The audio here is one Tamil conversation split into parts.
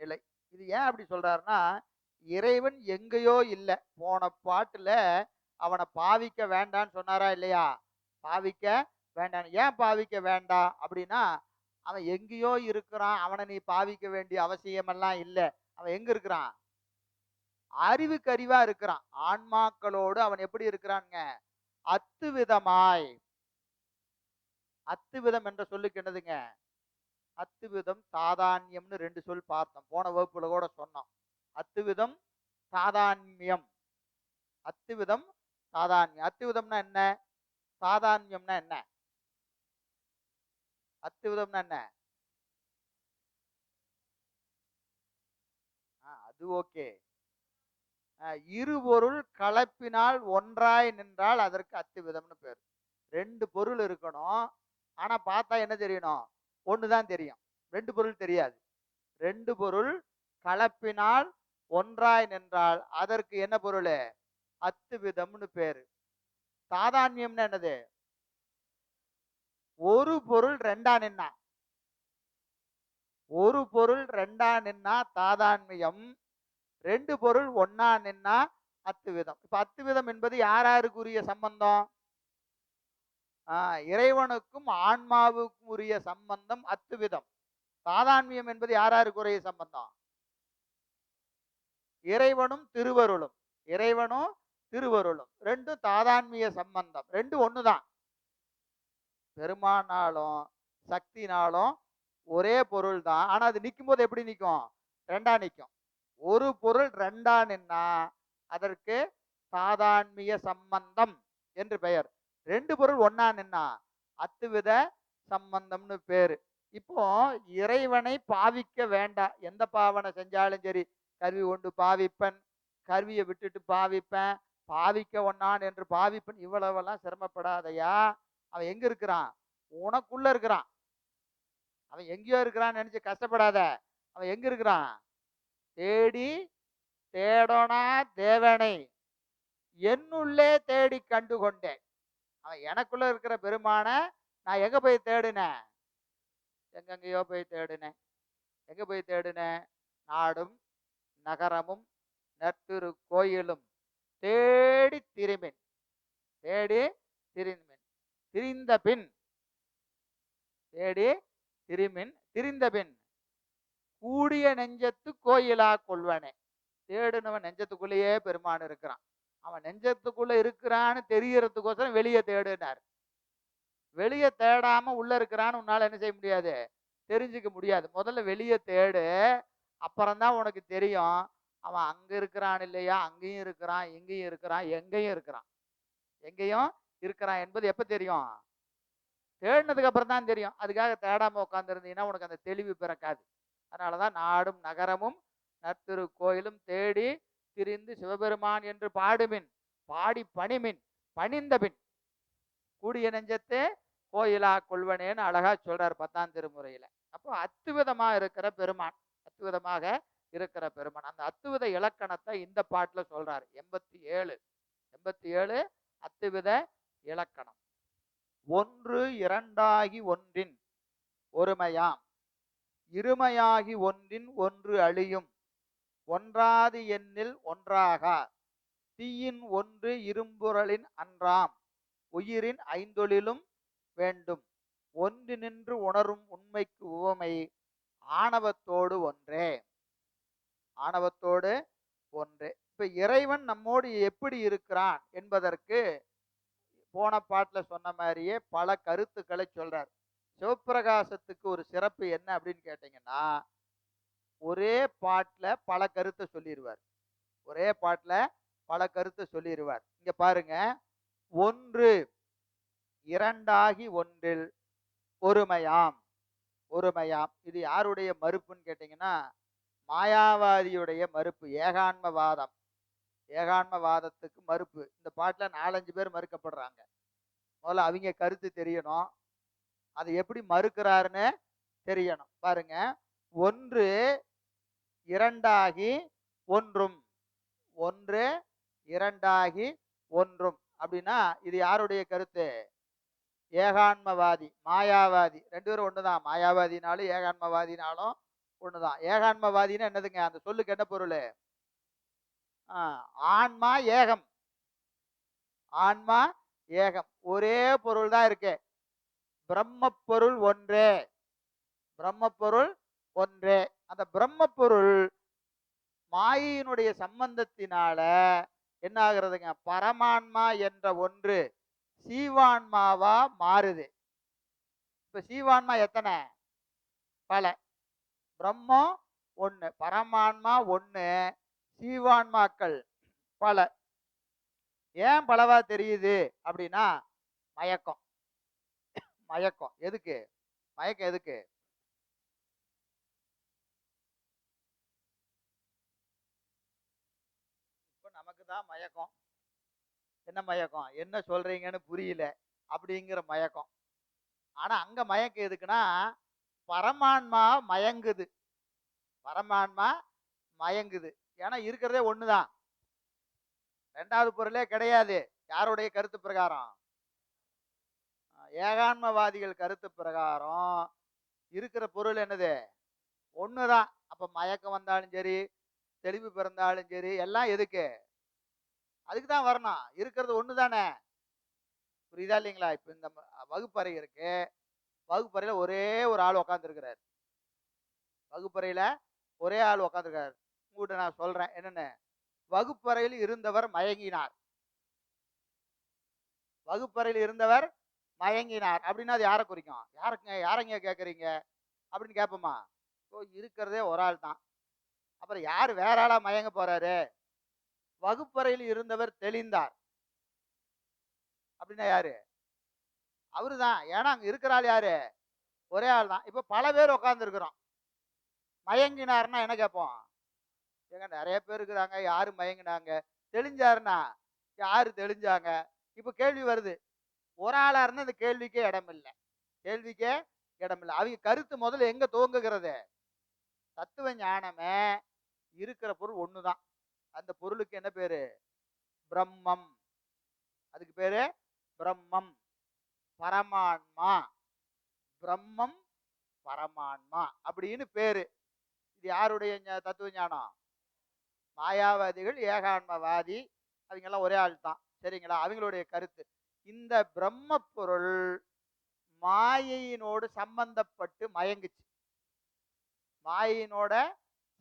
நிலை. இது ஏன் அப்படி சொல்றாருன்னா இறைவன் எங்கேயோ இல்லை. போன பாட்டுல அவனை பாவிக்க வேண்டான்னு சொன்னாரா இல்லையா? பாவிக்க வேண்டாம் ஏன் பாவிக்க வேண்டாம் அப்படின்னா அவன் எங்கேயோ இருக்கிறான். அவனை நீ பாவிக்க வேண்டிய அவசியமெல்லாம் இல்லை. அவன் எங்க இருக்கிறான்? அறிவுக்கு அறிவா இருக்கிறான். ஆன்மாக்களோடு அவன் எப்படி இருக்கிறாங்க அத்து விதமாய் அத்து விதம் என்ற சொல்லுக்கு என்னதுங்க? அத்து விதம் ரெண்டு சொல் பார்த்தோம். போன வகுப்புல கூட சொன்னோம். அத்து விதம் அத்துவிதம் அத்து விதம் அத்து விதம்னா என்ன? சாதான்யம்னா என்ன? அத்து விதம்னா என்ன அது ஓகே. இரு பொருள் கலப்பினால் ஒன்றாய் நின்றால் அதற்கு அத்து விதம்னு பேர். ரெண்டு பொருள் இருக்கணும். ஆனா பார்த்தா என்ன தெரியணும்? ஒன்று தான் தெரியும். ரெண்டு பொருள் தெரியாது. ரெண்டு பொருள் கலப்பினால் ஒன்றாய் நின்றால் அதற்கு என்ன பொருள்? அத்து விதம்னு பேரு. தாதான்யம்னு என்னது? ஒரு பொருள் ரெண்டா நின்னா. ஒரு பொருள் ரெண்டா நின்னா தாதான்மியம் ரெண்டு பொருள் ஒன்னா நின்னா அத்துவிதம் இப்ப அத்துவிதம் என்பது யார் யாருக்குரிய சம்பந்தம்? இறைவனுக்கும் ஆன்மாவுக்கும் உரிய சம்பந்தம் அத்துவிதம். தாதான்மியம் என்பது யார் யாருக்குரிய சம்பந்தம்? இறைவனும் திருவருளும். இறைவனும் திருவருளும். ரெண்டும் தாதான்மிய சம்பந்தம். ரெண்டு ஒண்ணுதான். பெருமானாலும் சக்தினாலும் ஒரே பொருள் தான் ஆனா அது நிற்கும் போது எப்படி நிற்கும் ரெண்டா நிற்கும் ஒரு பொருள் ரெண்டா நின்னா அதற்கு தாதான்மிய சம்பந்தம் என்று பெயர். ரெண்டு பொருள் ஒன்னா நின்னா அத்துவித சம்பந்தம்னு பேரு. இப்போ இறைவனை பாவிக்க வேண்டாம் எந்த பாவனை செஞ்சாலும் சரி கருவி கொண்டு பாவிப்பன் கருவியை விட்டுட்டு பாவிப்பேன் பாவிக்க ஒன்னான் என்று பாவிப்பன் இவ்வளவெல்லாம் சிரமப்படாதயா? அவன் எங்க இருக்கிறான்? உனக்குள்ள இருக்கிறான். அவன் எங்கேயோ இருக்கிறான்னு நினைச்சு கஷ்டப்படாத. அவன் எங்க இருக்கிறான்? தேடி தேடோனா தேவனை. என்னுள்ளே தேடி கண்டு கொண்டேன் அவன் எனக்குள்ள இருக்கிற பெருமான நான் எங்க போய் தேடினேன்? எங்கெங்கேயோ போய் தேடினேன். எங்க போய் தேடினேன்? நாடும் நகரமும் நற்திரு கோயிலும். தேடி திரும்பின் தேடி திரும்பின் திரிந்த பின் தேடி திரும்பின் திரிந்த பின் கூடிய நெஞ்சத்து கோயிலா கொள்வனே. தேடுனவன் நெஞ்சத்துக்குள்ளேயே பெருமான் இருக்கிறான். அவன் நெஞ்சத்துக்குள்ள இருக்கிறான்னு தெரியறதுக்கோசரம் வெளியே தேடுனார். வெளியே தேடாம உள்ள இருக்கிறான்னு உன்னால என்ன செய்ய முடியாது? தெரிஞ்சுக்க முடியாது. முதல்ல வெளியே தேடு. அப்புறம்தான் உனக்கு தெரியும். அவன் அங்க இருக்கிறான் இல்லையா? அங்கேயும் இருக்கிறான் இங்கேயும் இருக்கிறான் எங்கேயும் இருக்கிறான். எங்கேயும் இருக்கிறான் என்பது எப்ப தெரியும்? தேடினதுக்கு அப்புறம் தான் தெரியும். அதுக்காக தேடாம உட்காந்துருந்தீங்கன்னா உனக்கு அந்த தெளிவு பிறக்காது. அதனாலதான் நாடும் நகரமும் நற்திரு கோயிலும் தேடி திரிந்து சிவபெருமான் என்று பாடுமின் பாடி பணிமின் பணிந்தபின். கூடிய நெஞ்சத்தே கோயிலா கொள்வனேன்னு அழகா சொல்றார் பத்தாம் திருமுறையில. அப்போ அத்துவிதமா இருக்கிற பெருமான் அத்துவிதமாக இருக்கிற பெருமான். அந்த அத்துவித இலக்கணத்தை இந்த பாட்டுல சொல்றாரு. எண்பத்தி ஏழு எண்பத்தி ஏழு அத்துவித இலக்கணம். ஒன்று இரண்டாகி ஒன்றின் ஒருமையாம் இருமையாகி ஒன்றின் ஒன்று அழியும். ஒன்றாது எண்ணில் ஒன்றாகா? தீயின் ஒன்று இரும்புரலின் அன்றாம். உயிரின் ஐந்தொழிலும் வேண்டும். ஒன்று நின்று உணரும் உண்மைக்கு உவமை ஆணவத்தோடு ஒன்றே. ஆணவத்தோடு ஒன்றே. இப்ப இறைவன் நம்மோடு எப்படி இருக்கிறான் என்பதற்கு போன பாட்டுல சொன்ன மாதிரியே பல கருத்துக்களை சொல்றார். சிவப்பிரகாசத்துக்கு ஒரு சிறப்பு என்ன அப்படின்னு கேட்டீங்கன்னா ஒரே பாட்டில் பல கருத்தை சொல்லிடுவார் ஒரே பாட்டில் பல கருத்தை சொல்லிடுவார் இங்கே பாருங்க. ஒன்று இரண்டாகி ஒன்றில் ஒருமையாம். ஒருமையாம். இது யாருடைய மறுப்புன்னு கேட்டிங்கன்னா மாயாவாதியுடைய மறுப்பு ஏகாண்மவாதம் ஏகாண்மவாதத்துக்கு மறுப்பு. இந்த பாட்டில் நாலஞ்சு பேர் மறுக்கப்படுறாங்க. முதல்ல அவங்க கருத்து தெரியணும். அதை எப்படி மறுக்கிறாருன்னு தெரியணும். பாருங்க. ஒன்று இரண்டாகி ஒன்றும். ஒன்று இரண்டாகி ஒன்றும். அப்படின்னா இது யாருடைய கருத்து? ஏகான்மவாதி மாயாவாதி. ரெண்டு பேரும் ஒண்ணுதான். மாயாவாதினாலும் ஏகான்மவாதினாலும் ஒண்ணுதான். ஏகான்மவாதின்னா என்னதுங்க? அந்த சொல்லுக்கு என்ன பொருள்? ஆன்மா ஏகம். ஆன்மா ஏகம். ஒரே பொருள் தான் இருக்கு. பிரம்ம பொருள் ஒன்றே. பிரம்ம பொருள் ஒன்றே. அந்த பிரம்ம பொருள் மாயினுடைய சம்பந்தத்தினால என்ன ஆகுறதுங்க பரமான்மா என்ற ஒன்று சீவான்மாவா மாறுது. இப்ப சீவான்மா எத்தனை? பல. பிரம்மம் ஒண்ணு பரமான்மா ஒண்ணு சீவான்மாக்கள் பல. ஏன் பலவா தெரியுது அப்படின்னா மயக்கம். மயக்கம். எதுக்கு? மயக்கம் எதுக்கு? தான் மயக்கம். என்ன மயக்கம்? என்ன சொல்றீங்கன்னு புரியல. அப்படிங்கிற மயக்கம். ஆனா அங்க மயக்கம் எதுக்குன்னா பரமான்மா மயங்குது. பரமான்மா மயங்குது. ஏன்னா இருக்கிறதே ஒண்ணுதான். ரெண்டாவது பொருளே கிடையாது. யாருடைய கருத்து பிரகாரம்? ஏகான்மவாதிகள் கருத்து பிரகாரம். இருக்கிற பொருள் என்னது? ஒண்ணுதான். அப்ப மயக்கம் வந்தாலும் சரி தெளிவு பிறந்தாலும் சரி எல்லாம் எதுக்கு? அதுக்கு தான் வரணும். இருக்கிறது ஒன்று தானே புரியுதா இல்லைங்களா? இப்போ இந்த வகுப்பறை இருக்கு. வகுப்பறையில் ஒரே ஒரு ஆள் உக்காந்துருக்கிறார். வகுப்பறையில் ஒரே ஆள் உட்காந்துருக்கார் உங்கள்கிட்ட நான் சொல்கிறேன் என்னென்னு? வகுப்பறையில் இருந்தவர் மயங்கினார். வகுப்பறையில் இருந்தவர் மயங்கினார். அப்படின்னா அது யாரை குறிக்கும்? யாருக்குங்க யாரைங்க கேட்குறீங்க அப்படின்னு கேட்போமா ஓ இருக்கிறதே ஒரு ஆள் தான் அப்புறம் யார் வேற ஆளா மயங்க போகிறாரு வகுப்பறையில் இருந்தவர் தெளிந்தார். அப்படின்னா யாரு? அவரு தான் ஏன்னா அங்க இருக்கிற ஆள் யாரு? ஒரே ஆள் தான். இப்ப பல பேர் உட்காந்துருக்குறோம் மயங்கினார்னா என்ன கேட்போம்? ஏங்க நிறைய பேர் இருக்கிறாங்க. யாரு மயங்கினாங்க? தெளிஞ்சாருன்னா யாரு தெளிஞ்சாங்க? இப்ப கேள்வி வருது. ஒரு ஆளா இருந்தா இந்த கேள்விக்கே இடம் இல்லை. கேள்விக்கே இடம் இல்லை. அவங்க கருத்து முதல்ல எங்க துவங்குகிறது? தத்துவ ஞானமே இருக்கிற பொருள் ஒண்ணுதான். அந்த பொருளுக்கு என்ன பேரு? பிரம்மம். அதுக்கு பேரு பிரம்மம். பரமான்மா. பிரம்மம் பரமான்மா அப்படின்னு பேரு. இது யாருடைய தத்துவ ஞானம்? மாயாவாதிகள் ஏகான்மவாதி. அவங்க எல்லாம் ஒரே ஆள் தான். சரிங்களா? அவங்களுடைய கருத்து. இந்த பிரம்ம பொருள் மாயையினோடு சம்பந்தப்பட்டு மயங்குச்சு. மாயினோட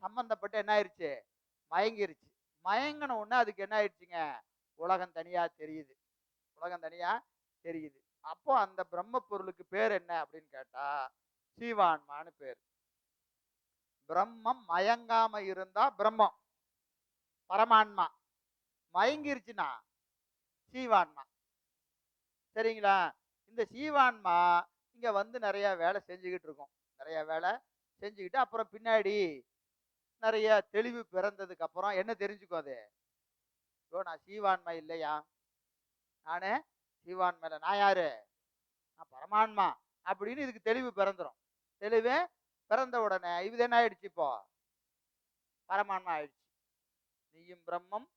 சம்பந்தப்பட்டு என்ன ஆயிடுச்சு மயங்கிருச்சு. மயங்கின உடனே அதுக்கு என்ன ஆயிடுச்சுங்க? உலகம் தனியா தெரியுது. உலகம் தனியா தெரியுது. அப்போ அந்த பிரம்ம பொருளுக்கு பேர் என்ன அப்படின்னு கேட்டா சீவான்மான்னு பேர். பிரம்மம் மயங்காம இருந்தா பிரம்மம். பரமான்மா. மயங்கிருச்சுன்னா சீவான்மா. சரிங்களா? இந்த சீவான்மா இங்க வந்து நிறைய வேலை செஞ்சுக்கிட்டு இருக்கும். நிறைய வேலை செஞ்சுக்கிட்டு அப்புறம் பின்னாடி நிறைய தெளிவு பிறந்ததுக்கு அப்புறம் என்ன தெரிஞ்சுக்கும் அது? ஐயோ நான் சீவான்மை இல்லையா? நானே சீவான்மையில நான் யாரு? நான் பரமான்மா அப்படின்னு இதுக்கு தெளிவு பிறந்துரும். தெளிவு பிறந்த உடனே இது என்ன ஆயிடுச்சு இப்போ? பரமான்மா ஆயிடுச்சு. நீயும் பிரம்மம்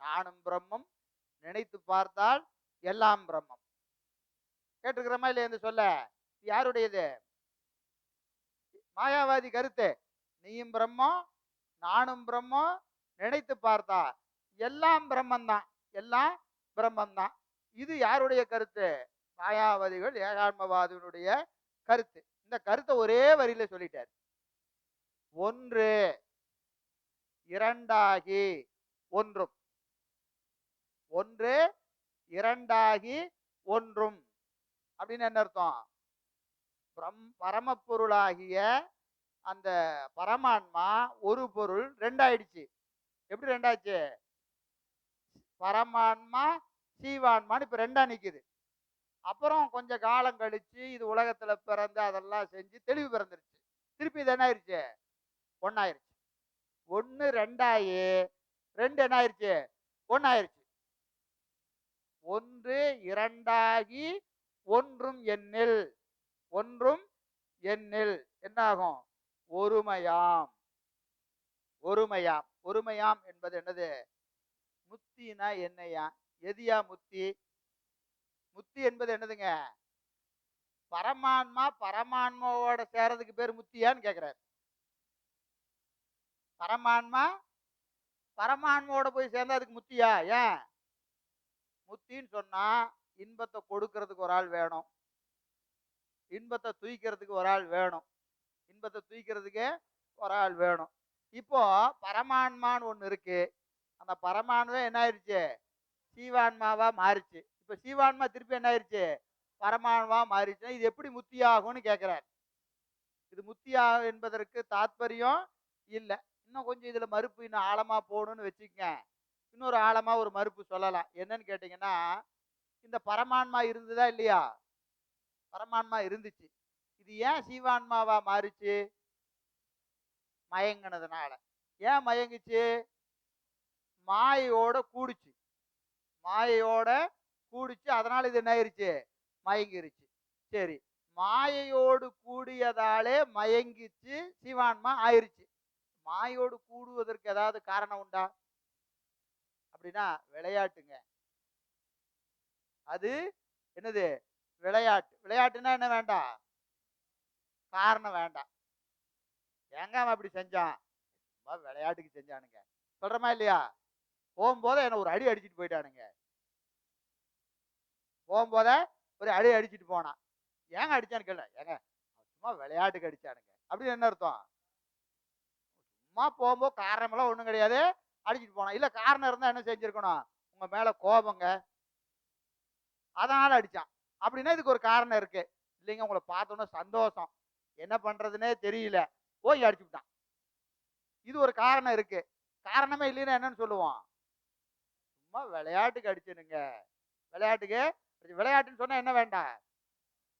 நானும் பிரம்மம் நினைத்து பார்த்தால் எல்லாம் பிரம்மம். கேட்டுக்கிறோமா இல்லையா சொல்ல? யாருடையது? மாயாவாதி கருத்து. நீயும் பிரம்மம் நானும் பிரம்மம் நினைத்து பார்த்தா எல்லாம் பிரம்மந்தான். எல்லாம் பிரம்மந்தான். இது யாருடைய கருத்து? மாயாவதிகள் ஏகான்மவாதிகளுடைய கருத்து. இந்த கருத்தை ஒரே வரியில சொல்லிட்டார். ஒன்று இரண்டாகி ஒன்றும். ஒன்று இரண்டாகி ஒன்றும். அப்படின்னு என்ன அர்த்தம்? பிரம் பரமப்பொருளாகிய அந்த பரமான்மா ஒரு பொருள் ரெண்டாயிடுச்சு. எப்படி ரெண்டாச்சு? பரமான்மா சீவான்மான்னு இப்போ ரெண்டா நிற்குது அப்புறம் கொஞ்சம் காலம் கழிச்சு இது உலகத்துல பிறந்து அதெல்லாம் செஞ்சு தெளிவு பிறந்துருச்சு. திருப்பி இது என்ன ஆயிருச்சு ஒன்னாயிருச்சு ஒன்று ரெண்டாயி ரெண்டு என்ன ஆயிருச்சு ஒன்னாயிருச்சு ஒன்று இரண்டாகி ஒன்றும் எண்ணில் ஒன்றும் எண்ணில். என்னாகும்? ஒருமையாம். ஒருமையாம். ஒருமையாம் என்பது என்னது? முத்தினா என்னையா? எதியா முத்தி? முத்தி என்பது என்னதுங்க? பரமான்மா பரமான்மாவோட சேரதுக்கு பேர் முத்தியான்னு கேக்குறாரு. பரமான்மா பரமான்மாவோட போய் சேர்ந்தா அதுக்கு முத்தியா? ஏன்? முத்தின்னு சொன்னா இன்பத்தை கொடுக்கறதுக்கு ஒரு ஆள் வேணும். இன்பத்தை தூய்க்கிறதுக்கு ஒரு ஆள் வேணும். இன்பத்தை தூக்கிறதுக்கு ஒரு ஆள் வேணும். இப்போ பரமான்மான்னு ஒன்று இருக்கு. அந்த பரமான்மே என்ன ஆயிடுச்சு சீவான்மாவா மாறிச்சு. இப்போ சீவான்மா திருப்பி என்ன ஆயிடுச்சு பரமான்மா மாறிச்சுன்னா இது எப்படி முத்தியாகும்னு கேட்குறாரு இது முத்தியா என்பதற்கு தாத்பரியம் இல்லை. இன்னும் கொஞ்சம் இதில் மறுப்பு இன்னும் ஆழமாக போகணும்னு வச்சுக்கங்க. இன்னொரு ஆழமாக ஒரு மறுப்பு சொல்லலாம். என்னன்னு கேட்டிங்கன்னா இந்த பரமான்மா இருந்ததா இல்லையா? பரமான்மா இருந்துச்சு. இது ஏன் சீவான்மாவா மாறுச்சு? மயங்கினதுனால. ஏன் மயங்குச்சு? மாயோட கூடுச்சு. மாயையோட கூடிச்சு அதனால இது என்ன ஆயிருச்சு? மயங்கிருச்சு. சரி மாயையோடு கூடியதாலே மயங்கிச்சு சிவான்மா ஆயிருச்சு. மாயோடு கூடுவதற்கு ஏதாவது காரணம் உண்டா? அப்படின்னா விளையாட்டுங்க. அது என்னது? விளையாட்டு. விளையாட்டுன்னா என்ன வேண்டாம்? காரணம் வேண்டாம். எங்க அவன் அப்படி செஞ்சான்? சும்மா விளையாட்டுக்கு செஞ்சானுங்க. சொல்றமா இல்லையா? போகும்போது என்ன ஒரு அடி அடிச்சிட்டு போயிட்டானுங்க. போகும்போதே ஒரு அடி அடிச்சிட்டு போனான். ஏங்க அடிச்சான்னு கேள்வி ஏங்க சும்மா விளையாட்டுக்கு அடிச்சானுங்க. அப்படின்னு என்ன அர்த்தம்? சும்மா போகும்போது காரணமெல்லாம் ஒன்றும் கிடையாது. அடிச்சிட்டு போனான். இல்லை காரணம் இருந்தால் என்ன செஞ்சிருக்கணும்? உங்க மேல கோபங்க. அதனால அடிச்சான். அப்படின்னா இதுக்கு ஒரு காரணம் இருக்கு. இல்லைங்க உங்களை பார்த்தோன்னே சந்தோஷம். என்ன பண்ணுறதுனே தெரியல. போய் அடிச்சுட்டான் இது ஒரு காரணம் இருக்கு. காரணமே இல்லைன்னா என்னன்னு சொல்லுவோம்? சும்மா விளையாட்டுக்கு அடிச்சனுங்க விளையாட்டுக்கு விளையாட்டுன்னு சொன்னால் என்ன வேண்டாம்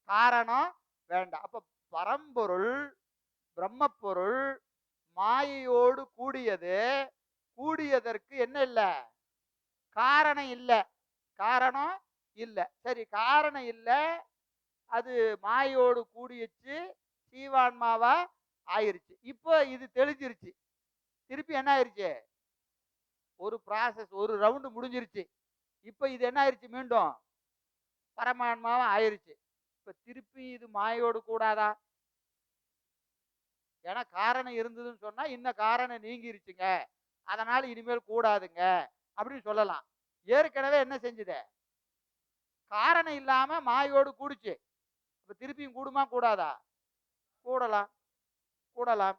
காரணம் வேண்டாம் அப்போ பரம்பொருள் பிரம்மப்பொருள் மாயையோடு கூடியது கூடியதற்கு என்ன இல்லை? காரணம் இல்லை. காரணம் இல்லை. சரி காரணம் இல்லை. அது மாயோடு கூடியச்சு ஜீவான்மாவா ஆயிருச்சு. இப்போ இது தெளிஞ்சிருச்சு. திருப்பி என்ன ஆயிருச்சு? ஒரு ப்ராசஸ் ஒரு ரவுண்டு முடிஞ்சிருச்சு. இப்போ இது என்ன ஆயிருச்சு மீண்டும்? பரமான்மாவா ஆயிருச்சு. இப்போ திருப்பி இது மாயோடு கூடாதா? ஏன்னா காரணம் இருந்ததுன்னு சொன்னா இன்ன காரணம் நீங்கிருச்சுங்க. அதனால இனிமேல் கூடாதுங்க. அப்படின்னு சொல்லலாம். ஏற்கனவே என்ன செஞ்சுது? காரணம் இல்லாம மாயோடு கூடுச்சு. இப்ப திருப்பியும் கூடுமா கூடாதா? கூடலாம் கூடலாம்.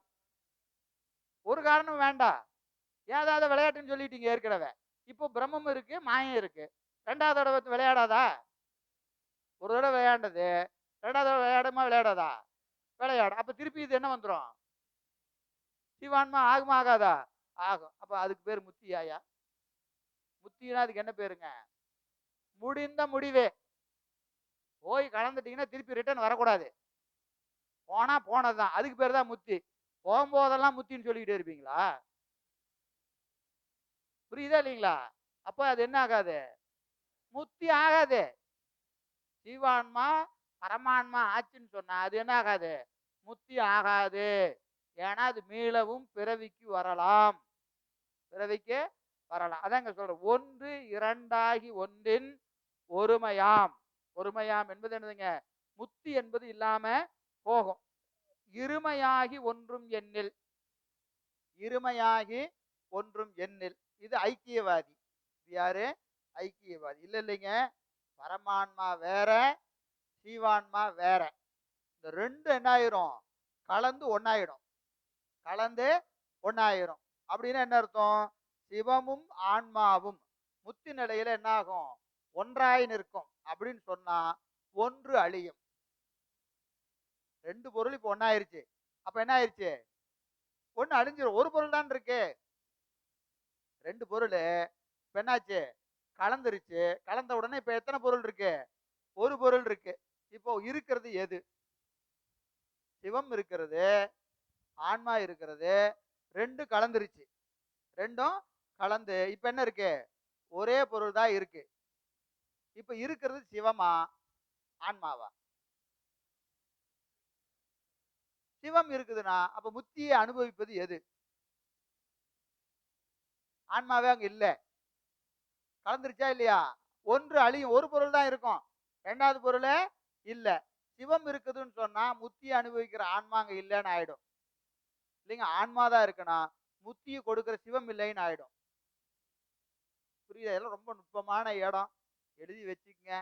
ஒரு காரணம் வேண்டாம் ஏதாவது விளையாட்டுன்னு சொல்லிட்டீங்க ஏற்கனவே? இப்போ பிரம்மம் இருக்கு மாயம் இருக்கு. ரெண்டாவது தடவை விளையாடாதா? ஒரு தடவை விளையாண்டது. ரெண்டாவது தடவை விளையாடுமா விளையாடாதா? விளையாடும் அப்ப திருப்பி இது என்ன வந்துடும் சிவான்மா ஆகுமா ஆகாதா? ஆகும். அப்ப அதுக்கு பேர் முத்தியாயா? முத்தினா அதுக்கு என்ன பேருங்க? முடிந்த முடிவே. போய் கலந்துட்டீங்கன்னா திருப்பி ரிட்டர்ன் வரக்கூடாது. போனா போனதுதான். அதுக்கு பேர் தான் முத்தி. போகும்போதெல்லாம் முத்தின்னு சொல்லிக்கிட்டே இருப்பீங்களா? புரியுதா இல்லைங்களா? அப்போ அது என்ன ஆகாது? முத்தி ஆகாது. ஜீவான்மா பரமான்மா ஆச்சுன்னு சொன்னா அது என்ன ஆகாது? முத்தி ஆகாது. ஏன்னா அது மீளவும் பிறவிக்கு வரலாம். பிறவிக்கு வரலாம். அதாங்க சொல்றேன். ஒன்று இரண்டாகி ஒன்றின் ஒருமையாம். ஒருமையாம் என்பது என்னதுங்க? முத்தி என்பது இல்லாம போகும். இருமையாகி ஒன்றும் எண்ணில். இருமையாகி ஒன்றும் எண்ணில். இது ஐக்கியவாதி. இது யாரு? ஐக்கியவாதி. இல்லை இல்லைங்க. பரமான்மா வேற சீவான்மா வேற. இந்த ரெண்டு என்ன ஆயிரும் கலந்து ஒன்னாயிடும். கலந்து ஒன்னாயிரும். அப்படின்னா என்ன அர்த்தம்? சிவமும் ஆன்மாவும். முத்தி நிலையில என்ன ஆகும் ஒன்றாய் நிற்கும். அப்படின்னு சொன்னா ஒன்று அழியும். ரெண்டு பொருள் இப்போ ஒன்னாயிருச்சு அப்ப என்ன ஆயிருச்சு ஒன்று அழிஞ்சிரும் ஒரு பொருள் தான் இருக்கு. ரெண்டு பொருள் இப்ப என்னாச்சு? கலந்துருச்சு. கலந்த உடனே இப்ப எத்தனை பொருள் இருக்கு? ஒரு பொருள் இருக்கு. இப்போ இருக்கிறது எது? சிவம் இருக்கிறது ஆன்மா இருக்கிறது ரெண்டு கலந்துருச்சு. ரெண்டும் கலந்து இப்போ என்ன இருக்கு? ஒரே பொருள் தான் இருக்கு. இப்போ இருக்கிறது சிவமா ஆன்மாவா? சிவம் இருக்குதுன்னா அப்ப முத்தியை அனுபவிப்பது எது? ஆன்மாவே அங்க இல்ல. கலந்துருச்சா இல்லையா? ஒன்று அழியும். ஒரு பொருள் தான் இருக்கும். ரெண்டாவது பொருளே இல்ல. சிவம் இருக்குதுன்னு சொன்னா முத்தியை அனுபவிக்கிற ஆன்மா அங்க இல்லைன்னு ஆயிடும். இல்லைங்க ஆன்மா தான் இருக்குன்னா முத்தியை கொடுக்கிற சிவம் இல்லைன்னு ஆயிடும். புரியுது? இதெல்லாம் ரொம்ப நுட்பமான இடம். எழுதி வச்சுக்கங்க.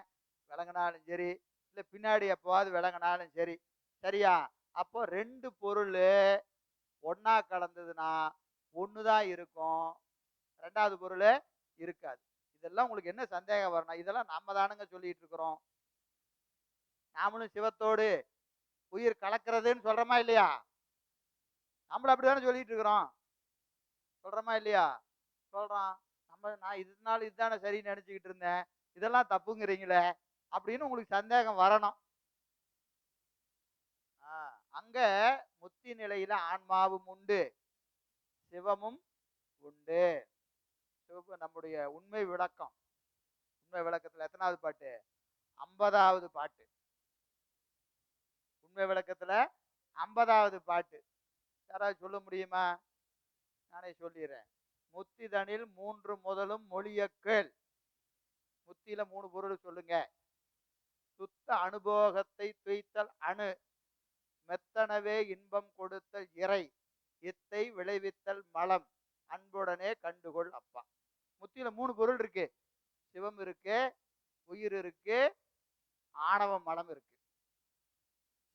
விளங்கினாலும் சரி இல்லை பின்னாடி எப்போவாது விளங்கினாலும் சரி. சரியா? அப்போ ரெண்டு பொருள் ஒன்னா கலந்ததுன்னா ஒன்று தான் இருக்கும். ரெண்டாவது பொருள் இருக்காது. இதெல்லாம் உங்களுக்கு என்ன சந்தேகம் வரணும் இதெல்லாம் நம்ம தானுங்க சொல்லிட்டு இருக்கிறோம். நாமளும் சிவத்தோடு உயிர் கலக்கிறதுன்னு சொல்றோமா இல்லையா? நம்மள அப்படிதானே சொல்லிட்டு இருக்கிறோம். சொல்றோமா இல்லையா? சொல்றோம் நம்ம நான் இதனால இதுதானே சரின்னு நினைச்சுக்கிட்டு இருந்தேன். இதெல்லாம் தப்புங்கிறீங்களே அப்படின்னு உங்களுக்கு சந்தேகம் வரணும். அங்க முத்தி நிலையில ஆன்மாவும் உண்டு. சிவமும் உண்டு. சிவப்பு நம்முடைய உண்மை விளக்கம். உண்மை விளக்கத்துல எத்தனாவது பாட்டு? ஐம்பதாவது பாட்டு. உண்மை விளக்கத்துல ஐம்பதாவது பாட்டு. யாராவது சொல்ல முடியுமா? நானே சொல்லிடுறேன் முத்திதனில் மூன்று முதலும் மொழியக்கள் முத்தியில மூணு பொருள் சொல்லுங்க. சுத்த அனுபோகத்தை துய்த்தல் அணு. மெத்தனவே இன்பம் கொடுத்தல் இறை இத்தை விளைவித்தல் மலம் அன்புடனே கண்டுகொள் அப்பா. முத்தியில மூணு பொருள் இருக்கு. சிவம் இருக்கு உயிர் இருக்கு ஆணவ மலம் இருக்கு.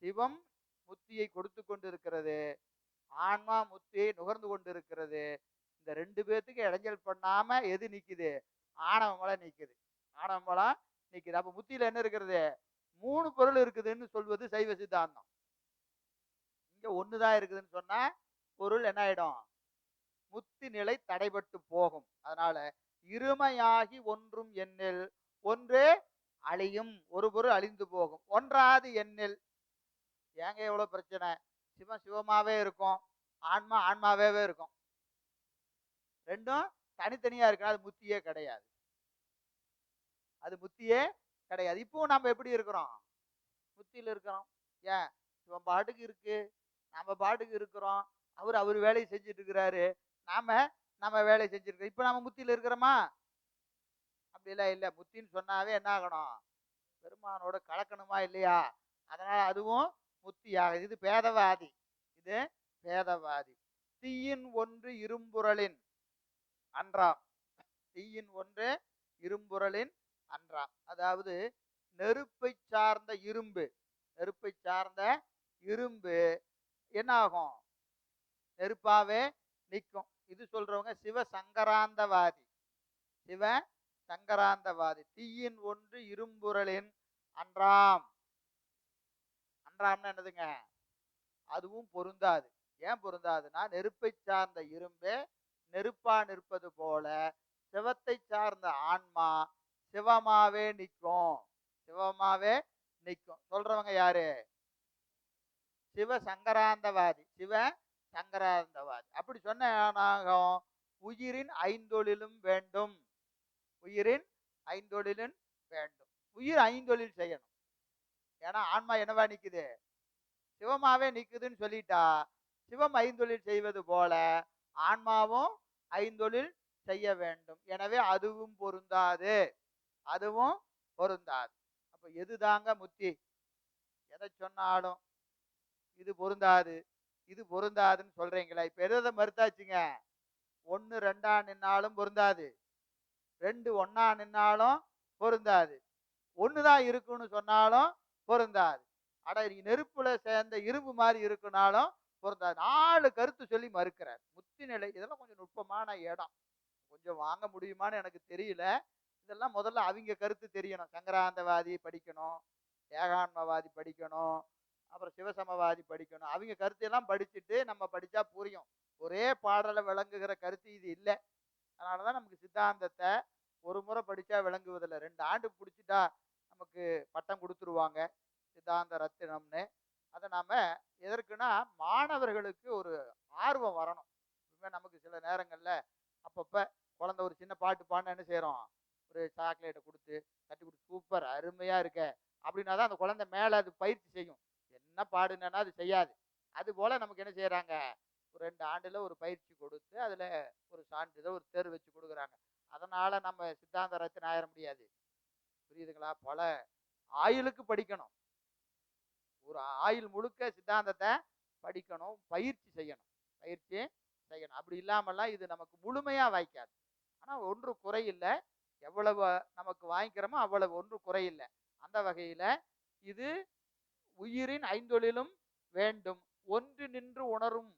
சிவம் முத்தியை கொடுத்து கொண்டிருக்கிறது. ஆன்மா முத்தியை நுகர்ந்து கொண்டிருக்கிறது. இந்த ரெண்டு பேர்த்துக்கு இடைஞ்சல் பண்ணாம எது நிக்குது? ஆணவ மலம் நிக்குது. ஆணவ மலம் நிக்குது. அப்ப முத்தியில என்ன இருக்கிறது? மூணு பொருள் இருக்குதுன்னு சொல்வது சைவ சித்தாந்தம். இங்க ஒண்ணுதான் இருக்குதுன்னு சொன்னா பொருள் என்ன ஆயிடும் முத்தி நிலை தடைபட்டு போகும். அதனால இருமையாகி ஒன்றும் எண்ணில் ஒன்று அழியும் ஒரு பொருள் அழிந்து போகும். ஒன்றாவது எண்ணில் ஏங்க எவ்வளவு பிரச்சனை? சிவம் சிவமாவே இருக்கும். ஆன்மா ஆன்மாவே இருக்கும். ரெண்டும் தனித்தனியா இருக்கு அது முத்தியே கிடையாது. அது முத்தியே கிடையாது. இப்போ நம்ம எப்படி இருக்கிறோம்? முத்தியில் இருக்கிறோம். ஏன்? இவன் பாட்டுக்கு இருக்கு. நம்ம பாட்டுக்கு இருக்கிறோம். அவர் அவர் வேலையை செஞ்சுட்டு இருக்கிறாரு. நாம நம்ம வேலையை செஞ்சிருக்கோம் இப்போ நம்ம முத்தியில் இருக்கிறோமா? அப்படிலாம் இல்லை. முத்தின்னு சொன்னாவே என்ன ஆகணும்? பெருமானோட கலக்கணுமா இல்லையா? அதனால அதுவும் முத்தி ஆகுது இது பேதவாதி. இது பேதவாதி. தீயின் ஒன்று இரும்புரலின் அன்றாம் தீயின் ஒன்று இரும்புரலின் அன்றாம் அதாவது நெருப்பை சார்ந்த இரும்பு. நெருப்பை சார்ந்த இரும்பு. என்ன ஆகும் நெருப்பாவே நிற்கும் இது சொல்றவங்க சிவ சங்கராந்தவாதி. சிவ சங்கராந்தவாதி. தீயின் ஒன்று இரும்புரலின் அன்றாம். அன்றாம் என்னதுங்க? அதுவும் பொருந்தாது. ஏன் பொருந்தாதுன்னா நெருப்பை சார்ந்த இரும்பே நெருப்பா நிற்பது போல சிவத்தை சார்ந்த ஆன்மா சிவமாவே நிற்கும். சிவமாவே நிற்கும். சொல்றவங்க யாரு? சிவ சங்கராந்தவாதி சிவ சங்கராந்தவாதி அப்படி சொன்னாகும் உயிரின் ஐந்தொழிலும் வேண்டும். உயிரின் ஐந்தொழிலும் வேண்டும். உயிர் ஐந்தொழில் செய்யணும். ஏன்னா ஆன்மா என்னவா நிக்குது? சிவமாவே நிக்குதுன்னு சொல்லிட்டா சிவம் ஐந்தொழில் செய்வது போல ஆன்மாவும் ஐந்தொழில் செய்ய வேண்டும். எனவே அதுவும் பொருந்தாது. அதுவும் பொருந்தாது. அப்ப எதுதாங்க முத்தி? எதை சொன்னாலும். இது பொருந்தாது இது பொருந்தாதுன்னு சொல்றீங்களா? இப்ப எதை மறுத்தாச்சுங்க? ஒன்று ரெண்டா நின்னாலும் பொருந்தாது. ரெண்டு ஒன்றா நின்னாலும் பொருந்தாது. ஒன்று தான் இருக்குன்னு சொன்னாலும் பொருந்தாது. அட நெருப்புல சேர்ந்த இரும்பு மாதிரி இருக்குனாலும் பொருந்தாது. நாலு கருத்து சொல்லி மறுக்கிறார். முத்தி நிலை இதெல்லாம் கொஞ்சம் நுட்பமான இடம். கொஞ்சம் வாங்க முடியுமான்னு எனக்கு தெரியல. இதெல்லாம் முதல்ல அவங்க கருத்து தெரியணும். சங்கராந்தவாதி படிக்கணும் ஏகான்மவாதி படிக்கணும் அப்புறம் சிவசமவாதி படிக்கணும். அவங்க கருத்தையெல்லாம் படிச்சுட்டு நம்ம படித்தா புரியும். ஒரே பாடலை விளங்குகிற கருத்து இது இல்லை. அதனால தான் நமக்கு சித்தாந்தத்தை ஒரு முறை படித்தா விளங்குவதில்லை. ரெண்டு ஆண்டு பிடிச்சிட்டா நமக்கு பட்டம் கொடுத்துருவாங்க. சித்தாந்த ரத்தினம்னு. அதை நாம் எதற்குன்னா மாணவர்களுக்கு ஒரு ஆர்வம் வரணும். இப்ப நமக்கு சில நேரங்களில் அப்பப்போ குழந்த ஒரு சின்ன பாட்டு பாடினா என்ன செய்கிறோம் ஒரு சாக்லேட்டை கொடுத்து தட்டி கொடுத்து சூப்பர் அருமையாக இருக்க. அப்படின்னா தான் அந்த குழந்தை மேலே அது பயிற்சி செய்யும். என்ன பாடுனா அது செய்யாது. அது போல நமக்கு என்ன செய்யறாங்க ஒரு ரெண்டு ஆண்டுல ஒரு பயிற்சி கொடுத்து அதுல ஒரு சான்றிதழ் ஒரு தேர்வு வச்சு கொடுக்குறாங்க. அதனால நம்ம சித்தாந்த ரத்தின ஆயிட முடியாது. புரியுதுங்களா? பல ஆயுளுக்கு படிக்கணும். ஒரு ஆயுள் முழுக்க சித்தாந்தத்தை படிக்கணும் பயிற்சி செய்யணும். பயிற்சி செய்யணும். அப்படி இல்லாமல்லாம் இது நமக்கு முழுமையா வாய்க்காது. ஆனா ஒன்று குறையில்லை. எவ்வளவு நமக்கு வாங்கிக்கிறோமோ அவ்வளவு ஒன்று குறையில்லை. அந்த வகையில இது உயிரின் ஐந்தொழிலும் வேண்டும். ஒன்று நின்று உணரும்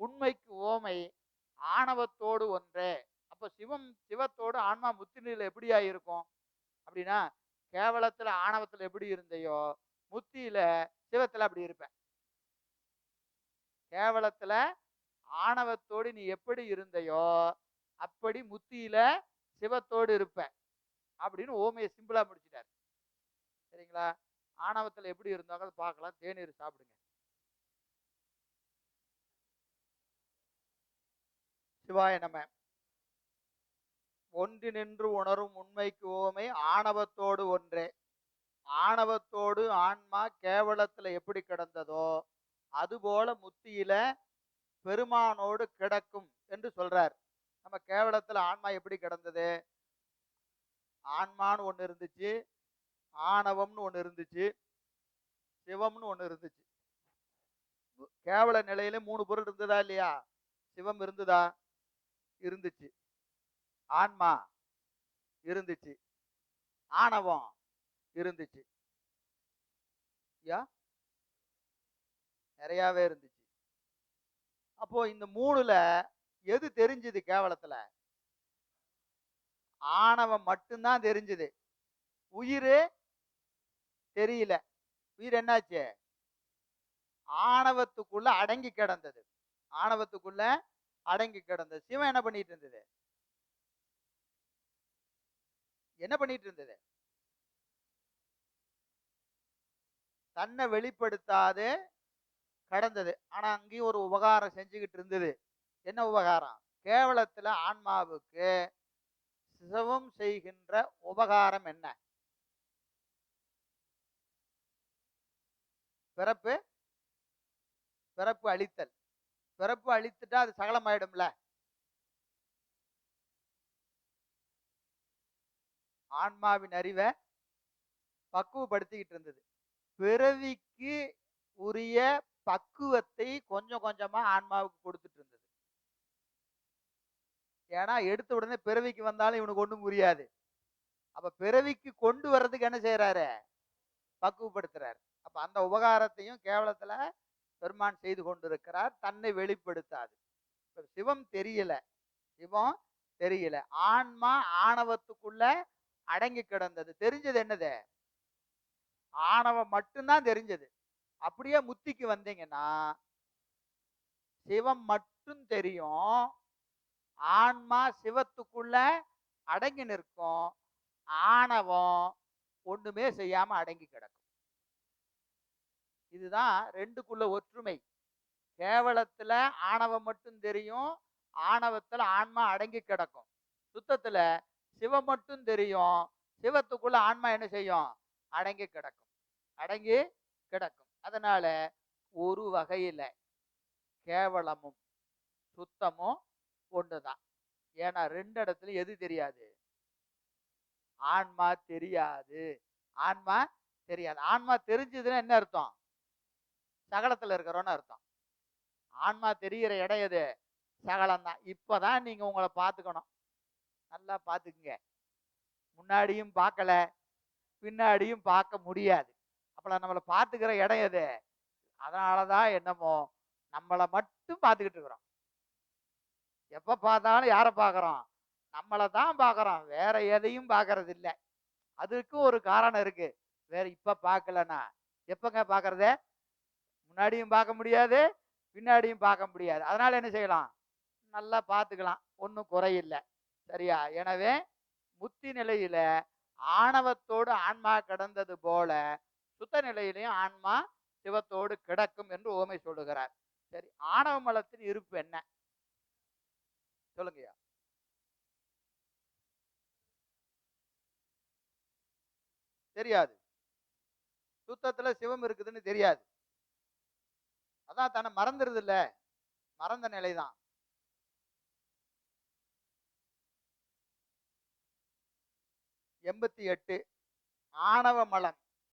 உண்மைக்கு ஓமை ஆணவத்தோடு ஒன்றே. அப்ப சிவம் சிவத்தோடு ஆன்மா முத்தினில எப்படியா இருக்கும் அப்படின்னா கேவலத்துல ஆணவத்துல எப்படி இருந்தையோ முத்தியில சிவத்துல அப்படி இருப்பேன் கேவலத்துல ஆணவத்தோடு நீ எப்படி இருந்தையோ அப்படி முத்தியில சிவத்தோடு இருப்ப. அப்படின்னு ஓமையை சிம்பிளா முடிச்சிட்டாரு. சரிங்களா? ஆணவத்துல எப்படி இருந்தாங்க அதை பார்க்கலாம். தேநீர் சாப்பிடுங்க. சிவாய நம்ம ஒன்று நின்று உணரும் உண்மைக்கு ஓமை ஆணவத்தோடு ஒன்றே. ஆணவத்தோடு ஆன்மா கேவலத்துல எப்படி கிடந்ததோ அதுபோல முத்தியில பெருமானோடு கிடக்கும் என்று சொல்றார். நம்ம கேவலத்துல ஆன்மா எப்படி கிடந்தது? ஆன்மான்னு ஒண்ணு இருந்துச்சு ஆணவம்னு ஒன்று இருந்துச்சு சிவம்னு ஒன்று இருந்துச்சு. கேவல நிலையில மூணு பொருள் இருந்ததா இல்லையா? சிவம் இருந்ததா? இருந்துச்சு. ஆன்மா இருந்துச்சு. ஆணவம் இருந்துச்சு. யா? நிறையாவே இருந்துச்சு. அப்போ இந்த மூணுல எது தெரிஞ்சது கேவலத்துல? ஆணவம் மட்டும்தான் தெரிஞ்சது. உயிர் தெரியல. உயிர் என்னாச்சு? ஆணவத்துக்குள்ள அடங்கி கிடந்தது. ஆணவத்துக்குள்ள அடங்கி கிடந்தது. சிவன் என்ன பண்ணிட்டு இருந்தது என்ன பண்ணிட்டு இருந்தது தன்னை வெளிப்படுத்தாது கடந்தது. ஆனா அங்கேயும் ஒரு உபகாரம் செஞ்சுக்கிட்டு இருந்தது என்ன உபகாரம்? கேவலத்துல ஆன்மாவுக்கு சிவம் செய்கின்ற உபகாரம் என்ன? பிறப்பு பிறப்பு அழித்தல். பிறப்பு அழித்துட்டா அது சகலமாயிடும்ல. ஆன்மாவின் அறிவை பக்குவப்படுத்திக்கிட்டு இருந்தது. பிறவிக்கு உரிய பக்குவத்தை கொஞ்சம் கொஞ்சமா ஆன்மாவுக்கு கொடுத்துட்டு இருந்தது. ஏன்னா எடுத்த உடனே பிறவிக்கு வந்தாலும் இவனுக்கு ஒன்றும் புரியாது. அப்ப பிறவிக்கு கொண்டு வர்றதுக்கு என்ன செய்யறாரு பக்குவப்படுத்துறாரு. அப்ப அந்த உபகாரத்தையும் கேவலத்துல பெருமான் செய்து கொண்டிருக்கிறார். தன்னை வெளிப்படுத்தாது. இப்ப சிவம் தெரியல. சிவம் தெரியல. ஆன்மா ஆணவத்துக்குள்ள அடங்கி கிடந்தது. தெரிஞ்சது என்னது? ஆணவம் மட்டும்தான் தெரிஞ்சது. அப்படியே முத்திக்கு வந்தீங்கன்னா சிவம் மட்டும் தெரியும். ஆன்மா சிவத்துக்குள்ள அடங்கி நிற்கும். ஆணவம் ஒண்ணுமே செய்யாம அடங்கி கிடக்கும். இதுதான் ரெண்டுக்குள்ள ஒற்றுமை. கேவலத்துல ஆணவம் மட்டும் தெரியும் ஆணவத்துல ஆன்மா அடங்கி கிடக்கும். சுத்தத்துல சிவம் மட்டும் தெரியும் சிவத்துக்குள்ள ஆன்மா என்ன செய்யும்? அடங்கி கிடக்கும். அடங்கி கிடக்கும். அதனால ஒரு வகையில கேவலமும் சுத்தமும் ஒண்ணுதான். ஏன்னா ரெண்டு இடத்துல எது தெரியாது? ஆன்மா தெரியாது. ஆன்மா தெரியாது. ஆன்மா தெரிஞ்சதுன்னா என்ன அர்த்தம்? சகலத்துல இருக்கிறோன்னு அர்த்தம். ஆன்மா தெரிகிற இடம் எது? சகலம் தான் இப்பதான் நீங்க உங்களை பார்த்துக்கணும் நல்லா பார்த்துக்குங்க முன்னாடியும் பார்க்கல பின்னாடியும் பார்க்க முடியாது. அப்பல நம்மளை பார்த்துக்கிற இடம் எது? அதனாலதான் என்னமோ நம்மளை மட்டும் பார்த்துக்கிட்டு இருக்கிறோம். எப்ப பார்த்தாலும் யாரை பார்க்கறோம் நம்மளை தான் பார்க்கறோம் வேற எதையும் பார்க்கறது இல்லை அதுக்கும் ஒரு காரணம் இருக்கு. வேற இப்ப பார்க்கலன்னா எப்பங்க பார்க்கறது முன்னாடியும் பார்க்க முடியாது பின்னாடியும் பார்க்க முடியாது. அதனால என்ன செய்யலாம்? நல்லா பார்த்துக்கலாம். ஒன்றும் குறையில்லை. சரியா? எனவே முத்தி நிலையில ஆணவத்தோடு ஆன்மா கிடந்தது போல சுத்த நிலையிலையும் ஆன்மா சிவத்தோடு கிடக்கும் என்று ஓமை சொல்லுகிறார். சரி ஆணவ மலத்தின் இருப்பு என்ன? சொல்லுங்கய்யா. தெரியாது. சுத்தத்துல சிவம் இருக்குதுன்னு தெரியாது. அதான் தன்னை மறந்துருது இல்ல மறந்த நிலைதான். எண்பத்தி எட்டு ஆணவ மலம்.